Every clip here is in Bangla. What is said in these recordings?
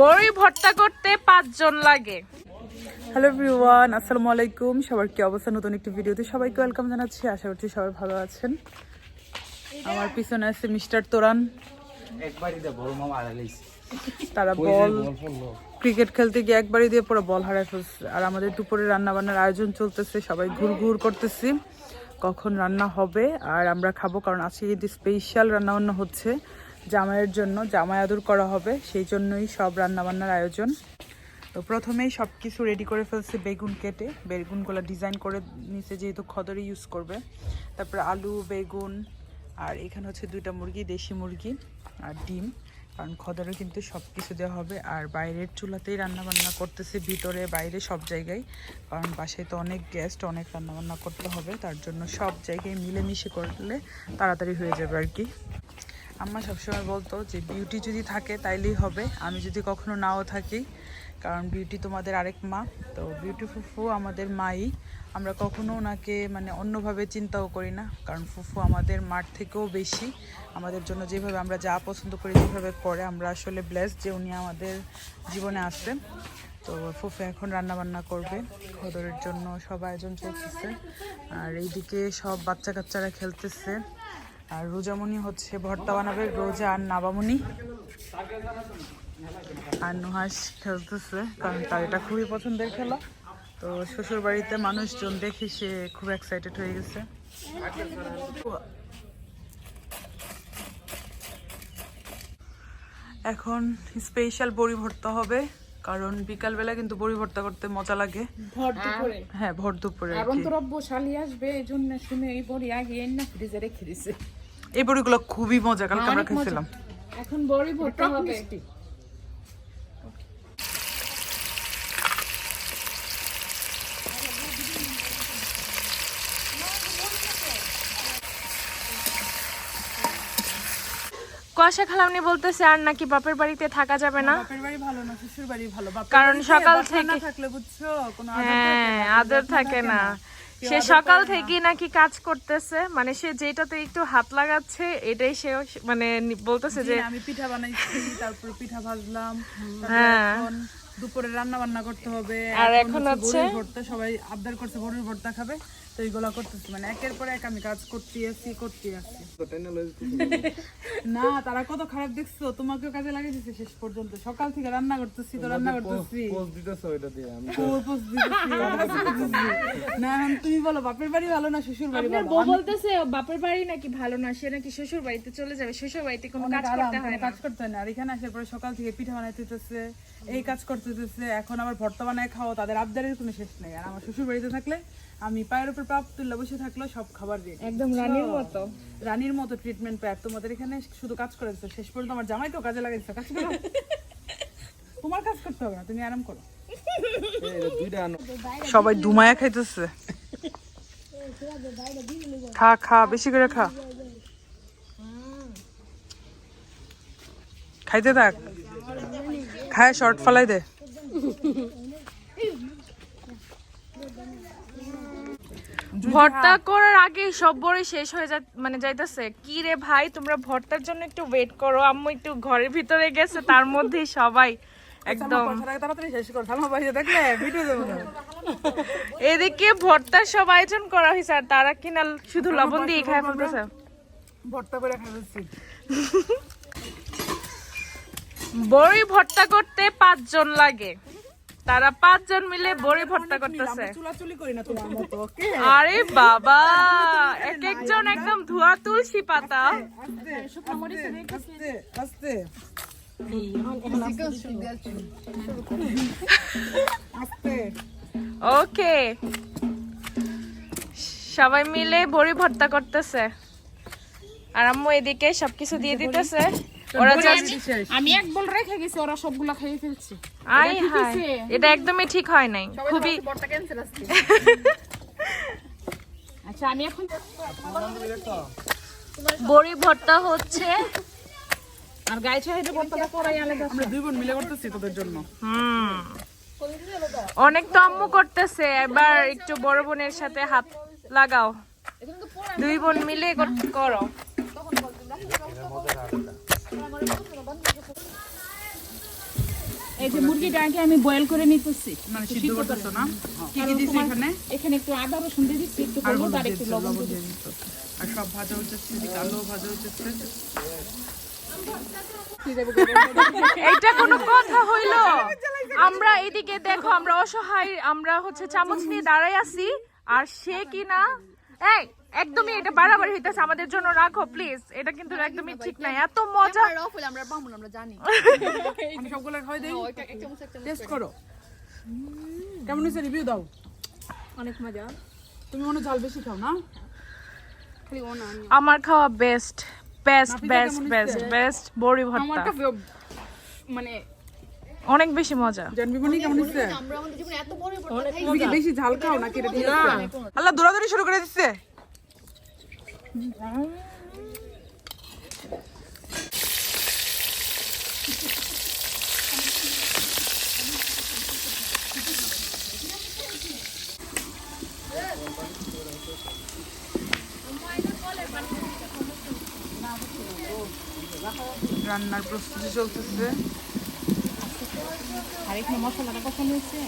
বড়ি ভর্তা করতে পাঁচজন লাগে। হ্যালো এভরিওয়ান আসসালামু আলাইকুম। সবার কি অবস্থা? নতুন একটি ভিডিওতে সবাইকে ওয়েলকাম জানাচ্ছি। আশা করছি সবাই ভালো আছেন। আমার পিছনে আছে মিস্টার তোরান। তারা বল। ক্রিকেট খেলতে গিয়ে একবারই দিয়ে পুরো বল হারায় ফেলছে। আর আমাদের দুপুরে রান্না বান্নার আয়োজন চলতেছে। সবাই ঘুর ঘুর করতেছি। কখন রান্না হবে আর আমরা খাব কারণ আজকে কিন্তু স্পেশাল রান্নাবান্না হচ্ছে। জামাইয়ের জন্য জামাই আদর করা হবে, সেই জন্যই সব রান্নাবান্নার আয়োজন। তো প্রথমেই সব কিছু রেডি করে ফেলছে বেগুন কেটে। বেগুনগুলো ডিজাইন করে নিচে যেহেতু খদরে ইউজ করবে, তারপরে আলু, বেগুন, আর এখানে হচ্ছে দুইটা মুরগি, দেশি মুরগি আর ডিম। কারণ খদরে কিন্তু সব কিছু দেওয়া হবে। আর বাইরের চুলাতেই রান্নাবান্না করতেছে, ভিতরে, বাইরে সব জায়গায়। কারণ বাসায় তো অনেক গেস্ট অনেক রান্নাবান্না করতে হবে। তার জন্য সব জায়গায় মিলেমিশে করলে তাড়াতাড়ি হয়ে যাবে আর কি। আম্মা সবসময় বলতো যে বিউটি যদি থাকে তাইলেই হবে। আমি যদি কখনো নাও থাকি, কারণ বিউটি তোমাদের আরেক মা। তো বিউটি ফুফু আমাদের মাই। আমরা কখনো ওনাকে মানে অন্যভাবে চিন্তাও করি না, কারণ ফুফু আমাদের মার থেকেও বেশি। আমাদের জন্য যেভাবে আমরা যা পছন্দ করি যেভাবে করে। আমরা আসলে ব্লেস যে উনি আমাদের জীবনে আসছে তো ফুফু এখন রান্না বান্না করবে। খদরের জন্য সব আয়োজন চলতেছে। আর এইদিকে সব বাচ্চা কাচ্চারা খেলতেছে। আর রোজামণি হচ্ছে ভর্তা বানাবে রোজা আর নাবামণি আর নুহাস খেলতেছে কারণ তার এটা খুবই পছন্দের খেলা। তো শ্বশুর বাড়িতে মানুষজন দেখে সে খুব এক্সাইটেড হয়ে গেছে। এখন স্পেশাল বড়ি ভর্তা হবে কারণ বিকালবেলা কিন্তু বড়ি ভর্তা করতে মজা লাগে। ভর দুপুরে? হ্যাঁ ভর দুপুরে আর অন্তরব্য শালি আসবে এই জন্য শুনে এই বড়ি আগে এনে না ফ্রিজে রেখে দিছে। এই বড়িগুলো খুবই মজা কালকে আমরা খাইছিলাম এখন বড়ি ভরতে হবে। কুয়াশা খালামনি বলতেছে আর নাকি বাপের বাড়িতে থাকা যাবে না? বাপের বাড়ি ভালো না শ্বশুর বাড়ি ভালো। কারণ সকাল থেকে- থাকলে বুঝছ কোনো হ্যাঁ আদর থাকে না। সে সকাল থেকে নাকি কাজ করতেছে মানে সে যেটাতে একটু হাত লাগাচ্ছে এটাই সে মানে বলতেছে যে আমি পিঠা বানাইছি তারপর পিঠা ভাজলাম হ্যাঁ। দুপুরে রান্না বান্না করতে হবে আর এখন হচ্ছে- সবাই আবদার করছে বড়ির ভর্তা খাবে তো এইগুলা করতেছি মানে একের পর এক আমি কাজ করতে আছি করতে আছি। না তারা কত খারাপ দেখছ তোমাকেও কাজে লাগিয়ে দিচ্ছে শেষ পর্যন্ত। সকাল থেকে রান্না করতেছি তো রান্না করতেছি। না এখন তুমি বলো বাপের বাড়ি ভালো না শ্বশুর বাড়ি ভালো? বউ বলতেছে বাপের বাড়ি নাকি ভালো না সে নাকি শ্বশুর বাড়িতে চলে যাবে শ্বশুর বাড়িতে কোনো কাজ করতে হয় কাজ করতে হয় না। আর এখানে আসার পরে সকাল থেকে পিঠা বানাইতেছে এই কাজ করতেছে এখন আবার ভর্তা বানায় খাও তাদের আবদারের কোনো শেষ নেই। আর আমার শ্বশুর বাড়িতে থাকলে আমি পায়ের উপর পাপ তুল্লা বসে থাকল সব খাবার দিয়ে একদম রানীর মতো। রানীর মতো ট্রিটমেন্ট পায়। তোমাদের এখানে শুধু কাজ করে দিচ্ছ শেষ পর্যন্ত আমার জামাই তো কাজে লাগাইছো। কাজ করো। তোমার কাজ করতে হবে না তুমি আরাম করো। সবাই ধুমায়া খাইতেছে। খা খা বেশি করে খা। খাইতে থাক। খায় শর্ট ফালাই দে। ভর্তা করার আগে সব বড়ি শেষ হয়ে যা মানে যাইতাছে। কি রে ভাই তোমরা ভর্তার জন্য একটু ওয়েট করো। আম্মু একটু ঘরের ভিতরে গেছে তার মধ্যে সবাই। একদম। দেবো না। এদিকে ভর্তার সব আয়োজন করা হয়েছে আর তারা কিনা শুধু লবণ দিয়ে খায় ফেলতেছে ভর্তা করে বড়ি ভর্তা করতে পাঁচজন লাগে। তারা পাঁচজন মিলে বড়ি ভর্তা করতেছে। আরে বাবা এক একজন একদম ধোয়া তুলসী পাতা। ওকে। সবাই মিলে বড়ি ভর্তা করতেছে। আর আম্মু এদিকে সবকিছু দিয়ে দিতেছে। ওরা আমি এক বল রেখে গেছি ওরা সবগুলা খেয়ে ফেলছে। আই হাই এটা একদমই ঠিক হয় নাই। খুবই বড়টা ক্যান্সেল আসছে। আচ্ছা আমি এখন বড়ি ভর্তা হচ্ছে। আর গায়ে বর্তাটা করাই আলাদা। আমরা দুই বোন মিলে করতেছি তোদের জন্য। হুম। অনেক তো আম্মু করতেছে এবার একটু বড় বোনের সাথে হাত লাগাও। দুই বোন মিলে কর- যে মুরগিটা আগে আমি বয়েল করে নিতেছি। মানে সিদ্ধ করতেছো না? কি কি দিছো এখানে? এখানে একটু আদা রসুন দিয়ে দিচ্ছি একটু আর হলুদ হলুদ আর একটু লবণ দিয়ে দিছো। আর সব ভাজা হচ্ছে আলু ভাজা হচ্ছে এইটা কোনো কথা হইল। আমরা এদিকে দেখো আমরা অসহায় আমরা হচ্ছে চামচ নিয়ে দাঁড়াই আছি আর সে কিনা এই একদমই এটা বাড়াবাড়ি হইতেছে আমাদের জন্য রাখো প্লিজ এটা কিন্তু একদমই ঠিক নাই এত মজা। আমরা আমরা জানি। আমি সবগুলো খাই দেই। চামচ টেস্ট করো। কেমন হয়েছে রিভিউ দাও। অনেক মজা। তুমি মনে ঝাল বেশি খাও না? খালি ও না আমি আমার খাওয়া best best best best best বড়ি ভর্তা। মানে অনেক বেশি মজা। জানবিমনি কেমন হয়েছে? আমরা আমাদের জীবনে এত বড় বড় তুমি বেশি ঝাল খাও নাকি? আছে আল্লাহ দৌড়াদৌড়ি শুরু করে দিচ্ছে। রান্নার প্রস্তুতি চলতেছে আর এখানে মশলাটা কষানো হয়েছে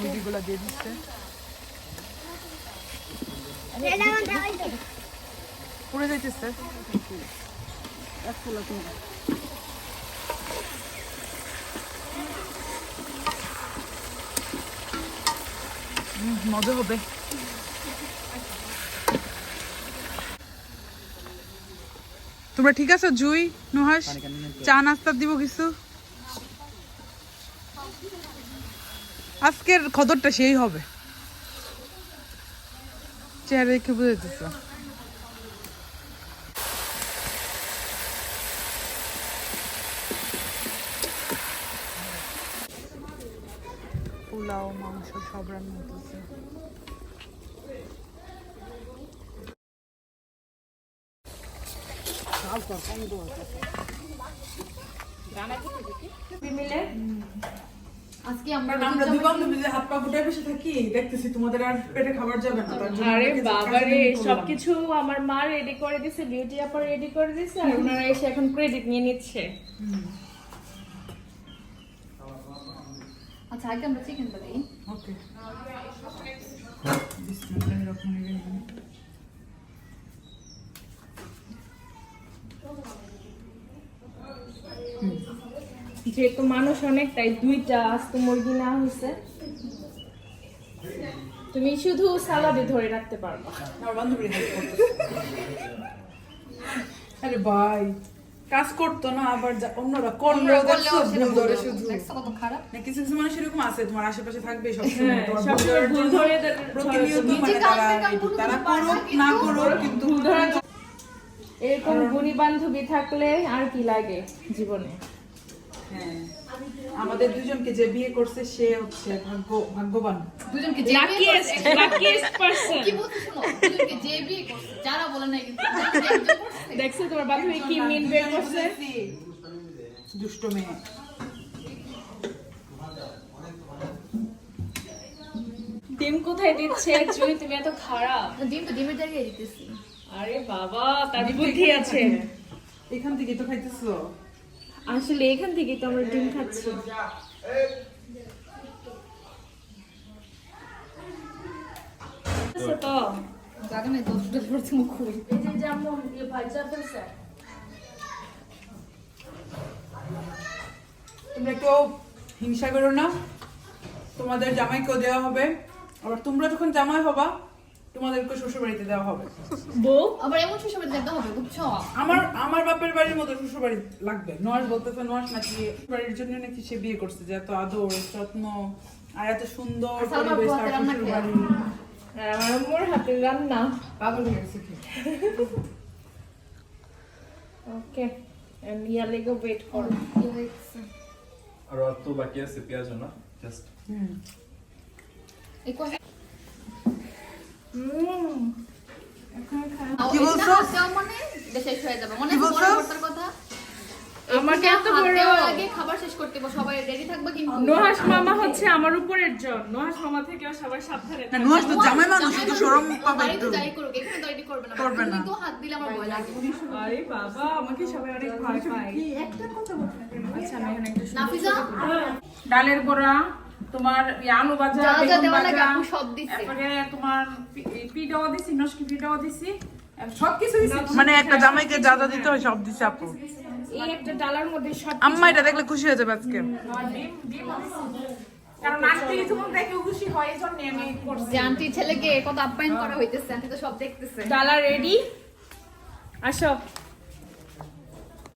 মুরগিগুলো দিয়ে দিচ্ছে। পুড়ে যাইতেছে। মজা হবে। তোমরা ঠিক আছো জুই নুহাস চা নাস্তা দিব কিছু? আজকের খদরটা সেই হবে। চেহারা দেখে বুঝাইতেছ পোলাও মাংস সব রান্না হতেছে আজকে আমরা আমরা দুই বান্ধবী যে হাত পা গুটায় বসে থাকি দেখতেছি তোমাদের আর পেটে খাবার যাবে না তার জন্য আরে বাবারে সবকিছু আমার মা রেডি করে দিছে বিউটি আপা রেডি করে দিছে আর ওনারা এসে এখন ক্রেডিট নিয়ে নিচ্ছে। আচ্ছা আগে আমরা চিকেন বানাই ওকে বিসমিল্লাহির রহমানির রহিম যেহেতু মানুষ অনেক তাই দুইটা আস্ত মুরগি না হয়েছে। তুমি শুধু সালাদে ধরে রাখতে পারবা। আরে ভাই কাজ করতো না আবার অন্যরা ভুল ধরে শুধু। কত খারাপ? না, কিছু কিছু মানুষ এরকম আছে তোমার আশেপাশে থাকবে হ্যাঁ, প্রতিনিয়ত মানে তারা তারা না, করুক না করুক কিন্তু এরকম গুণী বান্ধবী থাকলে আর কি লাগে জীবনে? হ্যাঁ। আমাদের দুজনকে যে বিয়ে করছে সে হচ্ছে ভাগ্য ভাগ্যবান। দুজনকে যে বিয়ে লাকিয়েস্ট করছে- লাকিয়েস্ট পারসন কি বলতে শোনো? দুজনকে যে বিয়ে করছে যারা বলে নাই কিন্তু। দেখছ তোমার কি মিন বের করছে? দুষ্ট মেয়ে। ডিম কোথায় দিচ্ছে? অ্যাকচুয়ালি তুমি এত খারাপ। ডিম তো ডিমের জায়গায় দিতেছি। আরে বাবা তার বুদ্ধি আছে। এখান থেকে তো খাইতেছো? আসলে এখান থেকেই তো আমরা ডিম খাচ্ছি। তো মুখ। খুবই এই যে যেমন ইয়ে ভাজা ফেলছে তোমরা কেউ হিংসা করো না। তোমাদের জামাইকেও দেওয়া হবে। আবার তোমরা যখন জামাই হবা তোমাদেরকে শ্বশুর বাড়িতে দেওয়া হবে। বউ? আবার এমন সুসবে যেতে হবে? বুঝছ? আমার আমার বাপের বাড়ির মতো শ্বশুর বাড়ি লাগবে। নোয়াস বলতেছে নোয়াস নাকি বাড়ির জন্য নাকি সে বিয়ে করছে যে এত আদর যত্ন আর এত সুন্দর পরিবেশ তার শ্বশুর বাড়ি আমার আম্মুর হাতের রান্না। পাগল হয়ে গেছে ওকে ইয়া লেগে ওয়েট করো। আর অত বাকি আছে পেঁয়াজ না জাস্ট হুম। এই কি বলছো? মানে। শেষ হয়ে যাবে। মনে কি আছে বলছো? বড় কথা? আমাকে এত বড় আগে খাবার শেষ করতে সবাই রেডি থাকবে কিন্তু নোহাস মামা হচ্ছে আমার উপরের জন। নোহাস মামা থেকে সবাই সাবধানে না নুহাস তো জামাই মানুষ একটু সরম পাবে একটু। যাই করুক এখানে তো রেডি করবে না। করবে না। তো হাত দিলে আমার ভয় লাগে। আরে বাবা আমাকে সবাই অনেক ভয় পায়। আচ্ছা আমি এখানে একটু নাফিজা? ডালের বড়া। তোমার আলু ভাজা বেগুন সব দিছে। তারপরে তোমার পিঠাও দিছি নস্কি পিঠাও দিছি সব কিছু দিছি। মানে একটা জামাইকে যা যা দিতে হয় সব দিছে আপু। এই একটা ডালার মধ্যে সব আম্মা এটা দেখলে খুশি হয়ে যাবে আজকে। কারণ আন্টি যখন দেখে খুশি হয় এই আমি করছি। যে ছেলেকে কত আপ্যায়ন করা হইতেছে আন্টি তো সব দেখতেছে। ডালা রেডি আসো।